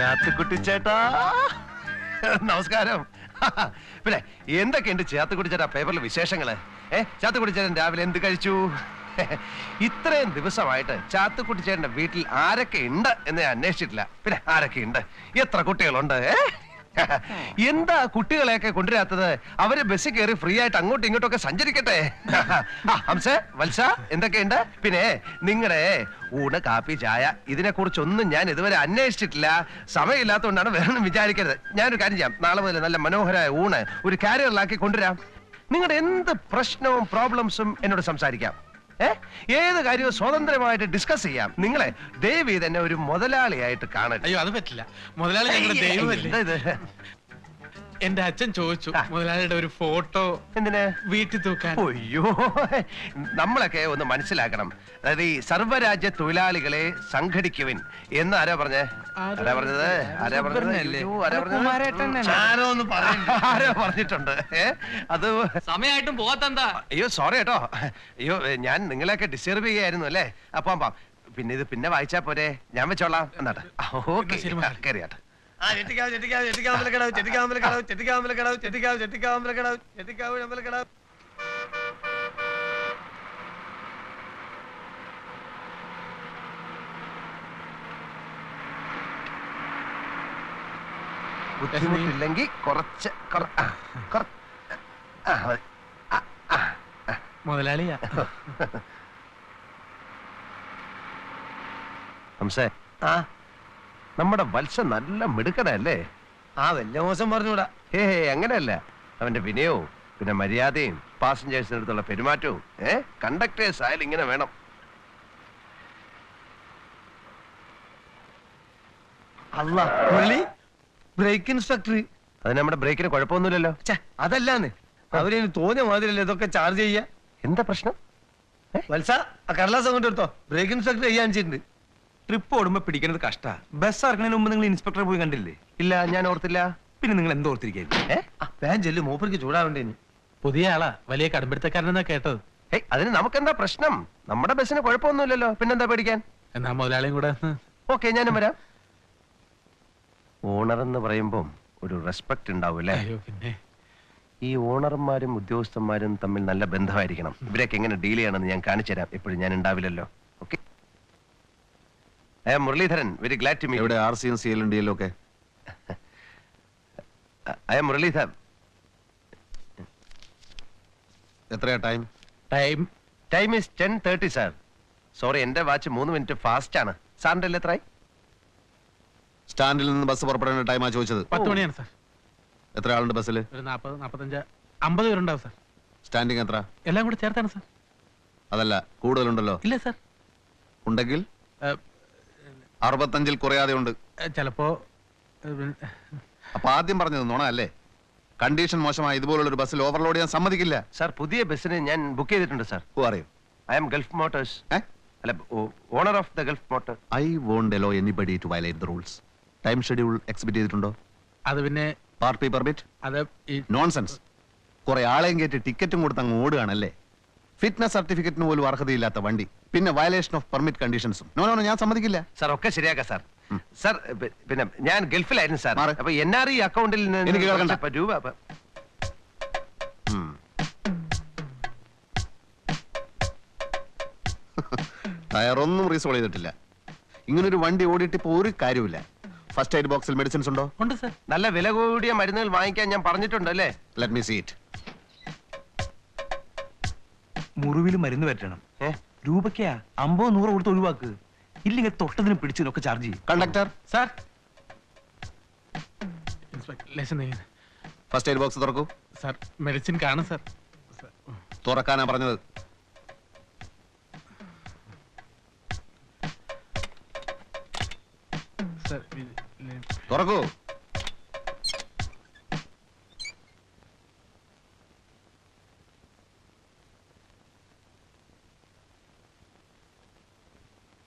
ചാത്തുക്കുട്ടി ചേട്ടാ. നമസ്കാരം. പിന്നെ എന്തൊക്കെയുണ്ട് ചേട്ടാ പേപ്പറിൽ വിശേഷങ്ങൾ? ഏ ചാത്തുക്കുട്ടി ചേട്ടൻ രാവിലെ എന്ത് കഴിച്ചു? ഇത്രയും ദിവസമായിട്ട് ചാത്തുക്കുട്ടി ചേട്ടന്റെ വീട്ടിൽ ആരൊക്കെ ഉണ്ട് എന്ന് ഞാൻ അന്വേഷിച്ചിട്ടില്ല. പിന്നെ ആരൊക്കെ ഉണ്ട്? എത്ര കുട്ടികളുണ്ട്? ഏ? എന്താ കുട്ടികളെയൊക്കെ കൊണ്ടുവരാത്തത്? അവർ ബസ്സിൽ കയറി ഫ്രീ ആയിട്ട് അങ്ങോട്ടും ഇങ്ങോട്ടും ഒക്കെ സഞ്ചരിക്കട്ടെ ഹംസ വത്സ എന്തൊക്കെയുണ്ട്? പിന്നെ നിങ്ങളുടെ ഊണ് കാപ്പി ചായ ഇതിനെ കുറിച്ചൊന്നും ഞാൻ ഇതുവരെ അന്വേഷിച്ചിട്ടില്ല. സമയമില്ലാത്തതുകൊണ്ടാണ് വേണം വിചാരിക്കരുത്. ഞാനൊരു കാര്യം ചെയ്യാം. നാളെ മുതൽ നല്ല മനോഹരമായ ഊണ് ഒരു കാരിയറിലാക്കി കൊണ്ടുവരാം. നിങ്ങളുടെ എന്ത് പ്രശ്നവും പ്രോബ്ലംസും എന്നോട് സംസാരിക്കാം. ഏത് കാര്യവും സ്വതന്ത്രമായിട്ട് ഡിസ്കസ് ചെയ്യാം. നിങ്ങളെ ദേവി തന്നെ ഒരു മുതലാളിയായിട്ട് കാണരുത് അയ്യോ അത് പറ്റില്ല. മുതലാളി ഞങ്ങളുടെ ദൈവമല്ലേ? എന്റെ അച്ഛൻ ചോദിച്ചു ആ. മുതലാളിയുടെ ഒരു ഫോട്ടോ എന്തിന്? വീട്ടിൽ തൂക്കാൻ. അയ്യോ. നമ്മളൊക്കെ ഒന്ന് മനസ്സിലാക്കണം. അതായത് ഈ സർവരാജ്യ തൊഴിലാളികളെ സംഘടിക്കുവിൻ എന്ന് ആരാ പറഞ്ഞേ? ആരോ- ആരാ പറഞ്ഞത്? ആരാ പറഞ്ഞത്? സുബ്രഹ്മണ്യല്ലേ? അയ്യോ, ആരാ പറഞ്ഞത്? പറഞ്ഞിട്ടുണ്ട്. ഏ അത് സമയമായിട്ടും പോകാത്തെന്താ അയ്യോ സോറി കേട്ടോ. അയ്യോ ഞാൻ നിങ്ങളെയൊക്കെ ഡിസ്റ്റർബ് ചെയ്യായിരുന്നു അല്ലേ? അപ്പം അപ്പം പിന്നെ ഇത് പിന്നെ വായിച്ചാ പോരെ. ഞാൻ വെച്ചോളാം. എന്നാട്ടെ. ഓക്കെ. ശരി, മാറി. കയറിയാട്ടെ. ചെട്ടിക്കാവ് ചെട്ടിക്കാവ് ചെട്ടിക്കാവ് അമ്പലക്കടവ് ചെട്ടിക്കാവ് അമ്പലക്കടവ് ചെട്ടിക്കാവ് അമ്പലക്കടവ് ചെട്ടിക്കാവ് ചെട്ടിക്കാവ് അമ്പലക്കടവ് ചെട്ടിക്കാവ് അമ്പലക്കടവ്. ബുദ്ധിമുട്ടില്ലെങ്കിൽ കുറച്ച് മുതലാളിയാ. ഹംസേ. ആ. നമ്മുടെ വത്സ നല്ല മിടുക്കടല്ലേ ആ വല്യ മോശം പറഞ്ഞൂടാ ഹേ ഹേ അങ്ങനെയല്ല. അവന്റെ വിനയവും പിന്നെ മര്യാദയും പാസഞ്ചേഴ്സിന് അടുത്തുള്ള പെരുമാറ്റവും ഏ? കണ്ടക്ടേഴ്സ് ആയാലും ഇങ്ങനെ വേണം. അല്ല പുള്ളി ബ്രേക്ക് ഇൻസ്പെക്ടർ അത് നമ്മുടെ ബ്രേക്കിന് കുഴപ്പമൊന്നുമില്ലല്ലോ. അതല്ലാന്ന്. അവരതിന് തോന്നിയ മാതിരിയല്ലേ ഇതൊക്കെ ചാർജ് ചെയ്യാ? എന്താ പ്രശ്നം? വത്സ ആ കടലാസ് അങ്ങോട്ട് എടുത്തോ. ബ്രേക്ക് ഇൻസ്പെക്ടർ ചെയ്യാൻ ട്രിപ്പ് ഓടുമ്പോ പിടിക്കുന്നത് കഷ്ടാ. ബസ് ഇറങ്ങുന്നതിന് മുമ്പ് നിങ്ങൾ ഇൻസ്പെക്ടറെ പോയി കണ്ടില്ലേ? ഇല്ല ഞാൻ ഓർത്തില്ല. പിന്നെ നിങ്ങൾ എന്തോ ആ വേൻ ചെല്ലു മൂപ്പർക്ക് ചൂടാവണ്ടേ പുതിയ ആളാ വലിയ കടുംപിടുത്തക്കാരനെന്നാ കേട്ടത്. ഏയ് അതിന് നമുക്കെന്താ പ്രശ്നം? നമ്മുടെ ബസ്സിന് കുഴപ്പമൊന്നുമില്ലല്ലോ. പിന്നെന്താ പേടിക്കാൻ? എന്നാ മുതലാളിയും കൂടെ ഓക്കെ ഞാനും വരാം. ഓണർ എന്ന് പറയുമ്പം ഒരു റെസ്പെക്ട് ഉണ്ടാവും അല്ലേ? അയ്യോ പിന്നെ. ഈ ഓണർമാരും ഉദ്യോഗസ്ഥന്മാരും തമ്മിൽ നല്ല ബന്ധമായിരിക്കണം. ഇവരൊക്കെ എങ്ങനെ ഡീൽ ചെയ്യണമെന്ന് ഞാൻ കാണിച്ചു തരാം ഇപ്പോഴും ഞാൻ ഉണ്ടാവില്ലല്ലോ. Okay Muraleedharan very glad to me എവിടെ ആർ സി സിയും സി എൽ ഡി എല്ലും ഒക്കെ? I'm Muraleedharan. എത്രയാ time time time is ten thirty sir sorry എന്റെ വാച്ച് മൂന്ന് മിനിറ്റ് ഫാസ്റ്റ് ആണ്. സാറിന്റെ അല്ലേ എത്രയായി സ്റ്റാൻഡിൽ നിന്ന് ബസ് പുറപ്പെടേണ്ട ടൈമാ ചോദിച്ചത്. പത്ത് മണിയാണ് സാർ എത്ര ആളുണ്ട് ബസ്സിൽ ഒരു നാപ്പത് നാപ്പത്തഞ്ച് അമ്പത് പേരുണ്ടാവും സാർ സ്റ്റാൻഡിങ് എത്ര? എല്ലാം കൂടെ ചേർത്താണ് സാർ അതല്ല കൂടുതലുണ്ടല്ലോ. ഇല്ല സാർ ഉണ്ടെങ്കിൽ? അറുപത്തഞ്ചിൽ കുറയാതെ ഉണ്ട് ചിലപ്പോ അപ്പൊ ആദ്യം പറഞ്ഞത് നുണ അല്ലേ? കണ്ടീഷൻ മോശമായ ഇതുപോലുള്ള ഒരു ബസ്സിൽ ഓവർലോഡ് ചെയ്യാൻ സമ്മതിക്കില്ല. സാർ പുതിയ ബസ്സിന് ഞാൻ ബുക്ക് ചെയ്തിട്ടുണ്ട് സാർ. ഓ അറിയോ. ഐ എം ഗൾഫ് മോട്ടോഴ്സ് അല്ല owner of the Gulf Motor I won't allow anybody to violate the rules time schedule exhibit ചെയ്തിട്ടുണ്ടോ? അത് പിന്നെ പാർട്ടി പെർമിറ്റ് അത് നോൺസെൻസ് കുറെ ആളെയും കയറ്റി ടിക്കറ്റും കൊടുത്ത് അങ്ങ് ഓടുകയാണല്ലേ? ഫിറ്റ്നസ് സർട്ടിഫിക്കറ്റിന് പോലും അർഹതയില്ലാത്ത വണ്ടി. പിന്നെ വയലേഷൻ ഓഫ് പെർമിറ്റ് കണ്ടീഷൻസും നോ നോ ഞാൻ സമ്മതിക്കില്ല. സാർ ഒക്കെ ശരിയാക്കാം സാർ. സാർ പിന്നെ ഞാൻ ഗൾഫിലായിരുന്നു സാർ. മാറ്. അപ്പൊ എൻ ആർ ഇ അക്കൗണ്ടിൽ നിന്ന് എനിക്ക് കേൾക്കണ്ട. കുറച്ച് രൂപ അപ്പൊ-. ടയറൊന്നും റീസോൾ ചെയ്തിട്ടില്ല. ഇങ്ങനൊരു വണ്ടി ഓടിയിട്ട് ഇപ്പൊ ഒരു കാര്യമില്ല ഫസ്റ്റ് എയ്ഡ് ബോക്സിൽ മെഡിസിൻസ് ഉണ്ടോ? ഉണ്ട് സാർ. നല്ല വില കൂടിയ മരുന്നുകൾ വാങ്ങിക്കാൻ ഞാൻ പറഞ്ഞിട്ടുണ്ട് അല്ലേ? ലെറ്റ് മീ സീറ്റ് മുറിവിൽ മരുന്ന് പറ്റണം ഏ? രൂപയ്ക്കാ അമ്പോ നൂറോ കൊടുത്ത് ഒഴിവാക്ക്. ഇല്ലെങ്കിൽ തൊട്ടതിനും പിടിച്ചതിനൊക്കെ ചാർജ് ചെയ്യും. Conductor. Sir. First aid box തുറക്കൂ. സാർ മെഡിസിൻ കാണും സാർ. തുറക്കാനാ പറഞ്ഞത്. സാർ ഇത് ലെ- തുറക്കൂ.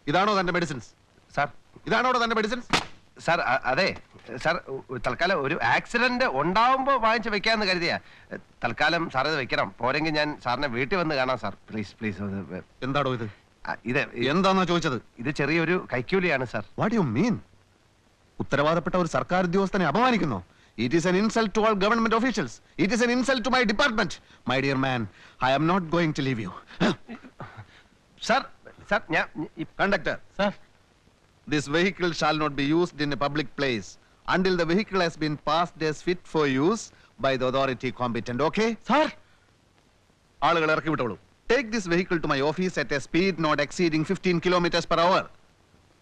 ഇതാണോ തന്റെ മെഡിസിൻസ് സാർ. ഇതാണോ തന്റെ മെഡിസിൻസ് സാർ അതെ. സാർ തൽക്കാലം ഒരു ആക്സിഡന്റ് ഉണ്ടാവുമ്പോ വാങ്ങിച്ച് വെക്കാന്ന് കരുതിയാ. തൽക്കാലം സാർ ഇത് വെക്കണം. പോരെങ്കിൽ ഞാൻ സാറിനെ വീട്ടിൽ വന്ന് കാണാം സാർ. പ്ലീസ് പ്ലീസ് എന്താണോ ഇത്. ഇത്? എന്താണോ ചോദിച്ചത്? ഇത് ചെറിയൊരു കൈക്കൂലിയാണ് സാർ. വാട്ട് യു മീൻ ഉത്തരവാദപ്പെട്ട ഒരു സർക്കാർ ഉദ്യോഗസ്ഥനെ അപമാനിക്കുന്നു. It is an insult to all government officials it is an insult to my department my dear man I am not going to leave you sir sir ഞാൻ conductor sir this vehicle shall not be used in a public place until the vehicle has been passed as fit for use by the authority competent. Okay sir ആളുകൾ ഇറക്കി വിട്ടോളൂ. Take this vehicle to my office at a speed not exceeding fifteen kilometres per hour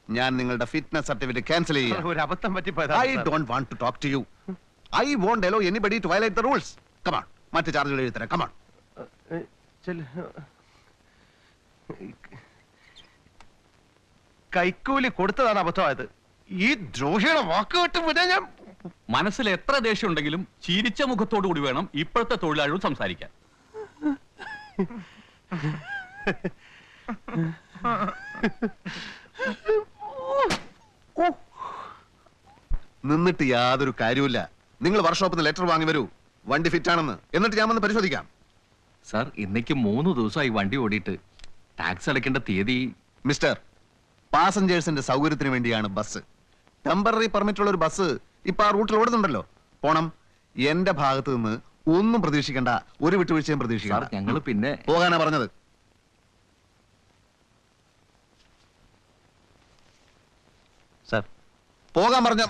ഞാൻ നിങ്ങളുടെ fitness certificate cancel ചെയ്യാം. ഒരു അബദ്ധം I don't want to talk to you I won't allow anybody to violate the rules come on മറ്റ് ചാർജുകൾ എഴുതി തരാം. Come on കൈക്കൂലി കൊടുത്തതാണ് അബദ്ധമായത്. ഈ ദ്രോഹിയുടെ വാക്ക് കേട്ട് പിന്നെ ഞാൻ മനസ്സിൽ എത്ര ദേഷ്യം ഉണ്ടെങ്കിലും ചിരിച്ച മുഖത്തോടു കൂടി വേണം ഇപ്പോഴത്തെ തൊഴിലാളികൾ സംസാരിക്കാൻ. നിന്നിട്ട് യാതൊരു കാര്യമില്ല നിങ്ങൾ വർക്ക്ഷോപ്പിൽ നിന്ന് ലെറ്റർ വാങ്ങി വരൂ. വണ്ടി ഫിറ്റ് ആണെന്ന്. എന്നിട്ട് ഞാൻ വന്ന് പരിശോധിക്കാം. സാർ ഇന്നേക്ക് മൂന്ന് ദിവസമായി വണ്ടി ഓടിയിട്ട് ടാക്സ് അടയ്ക്കേണ്ട തീയതി മിസ്റ്റർ പാസഞ്ചേഴ്സിന്റെ സൗകര്യത്തിന് വേണ്ടിയാണ് ബസ്. ടെമ്പററി പെർമിറ്റ് ഉള്ള ഒരു ബസ് ഇപ്പൊ ആ റൂട്ടിൽ ഓടുന്നുണ്ടല്ലോ. പോണം. എന്റെ ഭാഗത്ത് നിന്ന് ഒന്നും പ്രതീക്ഷിക്കണ്ട. ഒരു വിട്ടുവീഴ്ചയും പ്രതീക്ഷിക്കണം പ്രതീക്ഷിക്കണ്ട ഞങ്ങൾ പിന്നെ പോകാനാ പറഞ്ഞത്. സാർ. പോകാൻ പറഞ്ഞ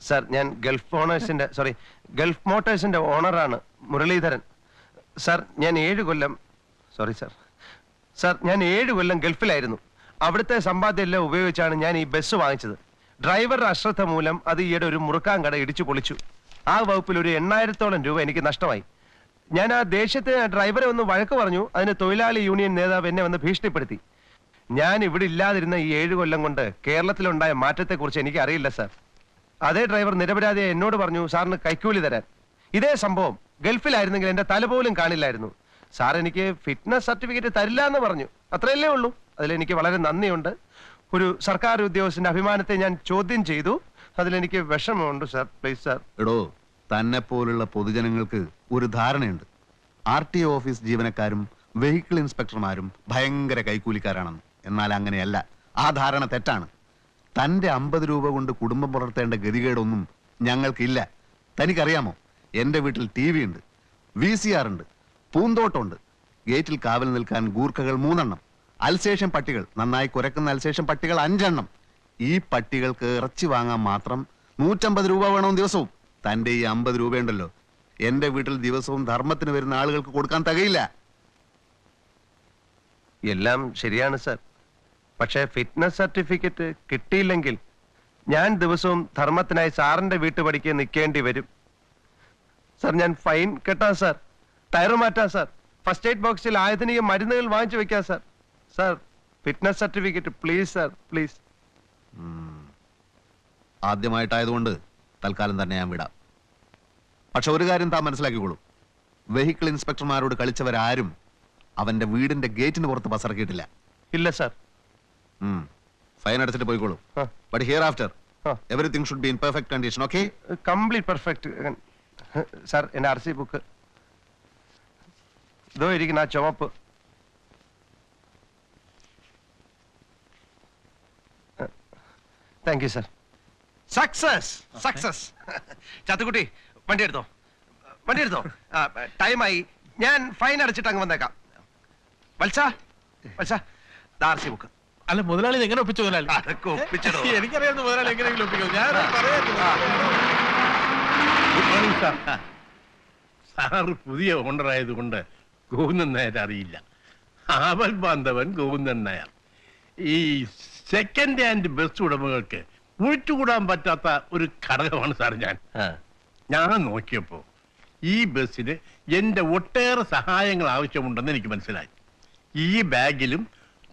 സാർ ഞാൻ ഗൾഫ് ഓണേഴ്സിന്റെ സോറി ഗൾഫ് മോട്ടേഴ്സിന്റെ ഓണറാണ് മുരളീധരൻ. സാർ ഞാൻ ഏഴ് കൊല്ലം സോറി സാർ. സാർ ഞാൻ ഏഴ് കൊല്ലം ഗൾഫിലായിരുന്നു. അവിടുത്തെ സമ്പാദ്യം എല്ലാം ഉപയോഗിച്ചാണ് ഞാൻ ഈ ബസ് വാങ്ങിച്ചത്. ഡ്രൈവറുടെ അശ്രദ്ധ മൂലം അത് ഈയിടെ ഒരു മുറുക്കാൻ കട ഇടിച്ചു പൊളിച്ചു. ആ വകുപ്പിൽ ഒരു എണ്ണായിരത്തോളം രൂപ എനിക്ക് നഷ്ടമായി. ഞാൻ ആ ദേഷ്യത്തിന് ഡ്രൈവറെ ഒന്ന് വഴക്ക് പറഞ്ഞു അതിന് തൊഴിലാളി യൂണിയൻ നേതാവ് എന്നെ വന്ന് ഭീഷണിപ്പെടുത്തി. ഞാൻ ഇവിടെ ഇല്ലാതിരുന്ന ഈ ഏഴ് കൊല്ലം കൊണ്ട് കേരളത്തിലുണ്ടായ മാറ്റത്തെക്കുറിച്ച് എനിക്ക് അറിയില്ല സാർ അതേ ഡ്രൈവർ നിരപരാധിയെ എന്നോട് പറഞ്ഞു സാറിന് കൈക്കൂലി തരാൻ. ഇതേ സംഭവം ഗൾഫിലായിരുന്നെങ്കിൽ എന്റെ തല പോലും കാണില്ലായിരുന്നു. സാർ എനിക്ക് ഫിറ്റ്നസ് സർട്ടിഫിക്കറ്റ് തരില്ല എന്ന് പറഞ്ഞു. അത്രയല്ലേ ഉള്ളൂ. അതിലെനിക്ക് വളരെ നന്ദിയുണ്ട്. ഒരു സർക്കാർ ഉദ്യോഗസ്ഥന്റെ അഭിമാനത്തെ ഞാൻ ചോദ്യം ചെയ്തു. അതിലെനിക്ക് വിഷമമുണ്ട് സാർ. Please sir. എടോ തന്നെ പോലുള്ള പൊതുജനങ്ങൾക്ക് ഒരു ധാരണയുണ്ട്. ആർ ടി ഓഫീസ് ജീവനക്കാരും വെഹിക്കിൾ ഇൻസ്പെക്ടർമാരും ഭയങ്കര കൈക്കൂലിക്കാരാണെന്ന്. എന്നാൽ അങ്ങനെയല്ല. ആ ധാരണ തെറ്റാണ്. തന്റെ അമ്പത് രൂപ കൊണ്ട് കുടുംബം പുലർത്തേണ്ട ഗതികേടൊന്നും ഞങ്ങൾക്കില്ല. തനിക്കറിയാമോ? എന്റെ വീട്ടിൽ ടി വി ഉണ്ട്. വി സി ആർ ഉണ്ട്. പൂന്തോട്ടമുണ്ട് ഗേറ്റിൽ കാവൽ നിൽക്കാൻ ഗൂർഖകൾ മൂന്നെണ്ണം. അൽശേഷം പട്ടികൾ നന്നായി കുരക്കുന്ന അൽശേഷം പട്ടികൾ അഞ്ചെണ്ണം. ഈ പട്ടികൾക്ക് ഇറച്ചി വാങ്ങാൻ മാത്രം നൂറ്റമ്പത് രൂപ വേണം ദിവസവും. തന്റെ ഈ അമ്പത് രൂപയുണ്ടല്ലോ. എന്റെ വീട്ടിൽ ദിവസവും ധർമ്മത്തിന് വരുന്ന ആളുകൾക്ക് കൊടുക്കാൻ തകയില്ല. എല്ലാം ശരിയാണ് സർ. പക്ഷേ ഫിറ്റ്നസ് സർട്ടിഫിക്കറ്റ് കിട്ടിയില്ലെങ്കിൽ ഞാൻ ദിവസവും ധർമ്മത്തിനായി സാറിന്റെ വീട്ടുപടിക്ക് നിൽക്കേണ്ടി വരും. സർ ഞാൻ ഫൈൻ കെട്ടാം സാർ. ടയർ മാറ്റാം സാർ. ഫസ്റ്റ് എയ്ഡ് ബോക്സിൽ ആയതിനീയ മരുന്നുകൾ വാങ്ങിച്ചു വെക്കാം sir. Sir fitness certificate please sir please. ആദ്യമായിട്ടായതുകൊണ്ട് തൽക്കാലം തന്നെ ഞാൻ വിടാം. പക്ഷെ ഒരു കാര്യം താൻ മനസ്സിലാക്കിക്കോളൂ. വെഹിക്കിൾ ഇൻസ്പെക്ടർമാരോട് കളിച്ചവരാരും അവന്റെ വീടിന്റെ ഗേറ്റിന് പുറത്ത് ബസറക്കിയിട്ടില്ല ഇല്ല സാർ. ഫൈൻ അടച്ചിട്ട് പോയിക്കോളൂ. But hereafter. Everything should be in perfect condition okay complete perfect sir എന്റെ ആർ സി ബുക്ക് ഇതോ ഇരിക്കുന്ന ആ ചുവപ്പ്. Thank you sir success success Chathukutty വണ്ടി എടുത്തോ വണ്ടി എടുത്തോ ടൈമായി. ഞാൻ ഫൈൻ അടച്ചിട്ട് അങ്ങ് വന്നേക്കാം. വത്സ വത്സ. ദാർസി ബുക്ക് അല്ല മുതലാളി എങ്ങനെ ഒപ്പിച്ചു മുതലാളി അതൊക്കെ എനിക്കറിയാവുന്ന മുതലാളി എങ്ങനെയെങ്കിലും ഒപ്പിക്കും. ഞാൻ സാർ സാറ് പുതിയ ഓണർ ആയതുകൊണ്ട് ഗോവിന്ദൻ നായർ അറിയില്ല. ആവൽ ബാന്ധവൻ ഗോവിന്ദൻ നായർ. ഈ സെക്കൻഡ് ഹാൻഡ് ബസ് ഉടമകൾക്ക് ഒഴിച്ചുകൂടാൻ പറ്റാത്ത ഒരു ഘടകമാണ് സാർ ഞാൻ. ഞാൻ നോക്കിയപ്പോ ഈ ബസ്സിന് എന്റെ ഒട്ടേറെ സഹായങ്ങൾ ആവശ്യമുണ്ടെന്ന് എനിക്ക് മനസ്സിലായി. ഈ ബാഗിലും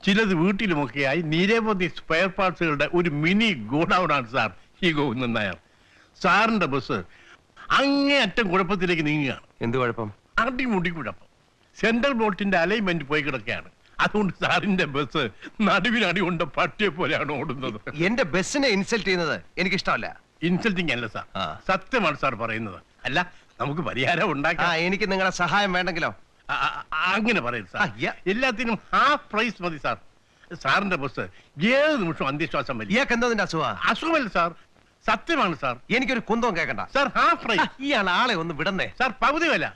ചിലത് വീട്ടിലുമൊക്കെയായി നിരവധി സ്പെയർ പാർട്സുകളുടെ ഒരു മിനി ഗോഡൌൺ ആണ് സാർ ഈ ഗോവിന്ദൻ നായർ. സാറിന്റെ ബസ് അങ്ങേ അറ്റം കുഴപ്പത്തിലേക്ക് നീങ്ങുകയാണ്. എന്ത് കുഴപ്പം? അടിമുടി കുഴപ്പം സെൻട്രൽ ബോട്ടിന്റെ അലൈൻമെന്റ് പോയി കിടക്കുകയാണ്. അതുകൊണ്ട് സാറിന്റെ ബസ് നടുവിനടി കൊണ്ട് പട്ടിയെ പോലെയാണ് ഓടുന്നത്. എന്റെ ബസ്സിനെ ഇൻസൾട്ട് ചെയ്യുന്നത് എനിക്ക് ഇഷ്ടമല്ല ഇൻസൾട്ടിങ് അല്ല സാർ. സത്യമാണ് സാർ പറയുന്നത്. അല്ല നമുക്ക് പരിഹാരം ഉണ്ടാക്കാം. എനിക്ക് നിങ്ങളുടെ സഹായം വേണ്ടെങ്കിലോ? അങ്ങനെ പറയും സാർ. എല്ലാത്തിനും ഹാഫ് പ്രൈസ് മതി സാർ. സാറിന്റെ ബസ് ഏത് നിമിഷം അന്ധവിശ്വാസം വരും ഇയാൾക്ക് എന്തതിന്റെ അസുഖം അസുഖ അസുഖമല്ല സാർ. സത്യമാണ് സാർ. എനിക്കൊരു കുന്തവും കേൾക്കണ്ട സാർ ഹാഫ് പ്രൈസ്. ഇയാൾ ആളെ ഒന്ന് വിടന്നേ. സാർ പകുതി വില.